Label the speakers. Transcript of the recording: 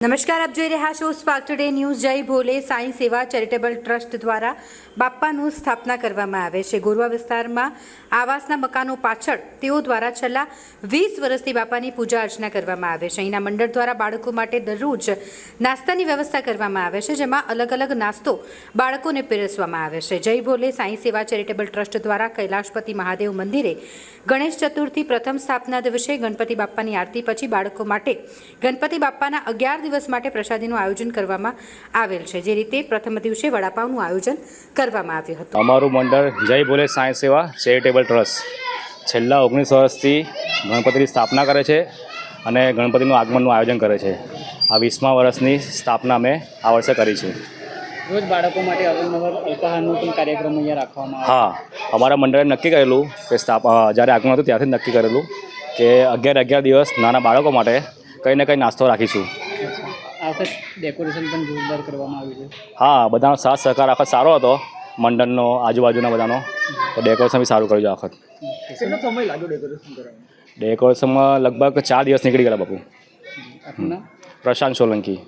Speaker 1: નમસ્કાર, આપ જોઈ રહ્યા છો સ્પાર્ક ટુડે ન્યૂઝ જય ભોલે, સાંઈ સેવા ચેરિટેબલ ટ્રસ્ટ દ્વારા બાપ્પાનું સ્થાપના કરવામાં આવે છે. ગોરવા વિસ્તારમાં આવાસના મકાનો પાછળ તેઓ દ્વારા છેલ્લા વીસ વર્ષથી બાપાની પૂજા અર્ચના કરવામાં આવે છે. અહીંના મંડળ દ્વારા બાળકો માટે દરરોજ નાસ્તાની વ્યવસ્થા કરવામાં આવે છે, જેમાં અલગ અલગ નાસ્તો બાળકોને પીરસવામાં આવે છે. જય ભોલે, સાંઈ સેવા ચેરિટેબલ ટ્રસ્ટ દ્વારા કૈલાશપતિ મહાદેવ મંદિરે ગણેશ ચતુર્થી પ્રથમ સ્થાપના દિવસે ગણપતિ બાપ્પાની આરતી પછી બાળકો માટે ગણપતિ બાપ્પાના અગિયાર દિવસ માટે પ્રસાદીનું આયોજન કરવામાં આવેલ છે. જે રીતે પ્રથમ દિવસે વડાપાવનું આયોજન કરવામાં આવ્યું હતું.
Speaker 2: અમારું મંડળ જય ભોલે સાંઈ સેવા ચેરિટેબલ ટ્રસ્ટ. છેલ્લા ઓગણીસ વર્ષથી ગણપતિની સ્થાપના કરે છે અને ગણપતિનું આગમનનું આયોજન કરે છે. આ વીસમા વર્ષની સ્થાપના મેં આ વર્ષે કરી છે.
Speaker 3: રોજ બાળકો માટે અવનવર અલ્પાહારનું પણ કાર્યક્રમ અહીંયા રાખવામાં
Speaker 2: હા અમારા મંડળે નક્કી કરેલું કે સ્થાપ જ્યારે આગમન હતું ત્યારથી જ નક્કી કરેલું કે અગિયાર અગિયાર દિવસ નાના બાળકો માટે કંઈ ને કંઈ નાસ્તો રાખીશું.
Speaker 3: છે ડેકોરેશન પણ જોરદાર કરવામાં આવ્યું છે.
Speaker 2: હા બધાનો સાથ સહકાર આખત સારો હતો. મંડળનો આજુબાજુના બધાનો. તો ડેકોરેશન બી સારું કર્યું આખત
Speaker 3: કેટલો સમય લાગ્યો ડેકોરેશન કરવામાં
Speaker 2: ડેકોરેશનમાં લગભગ ચાર દિવસ નીકળી ગયા બાપુ. પ્રશાંત સોલંકી.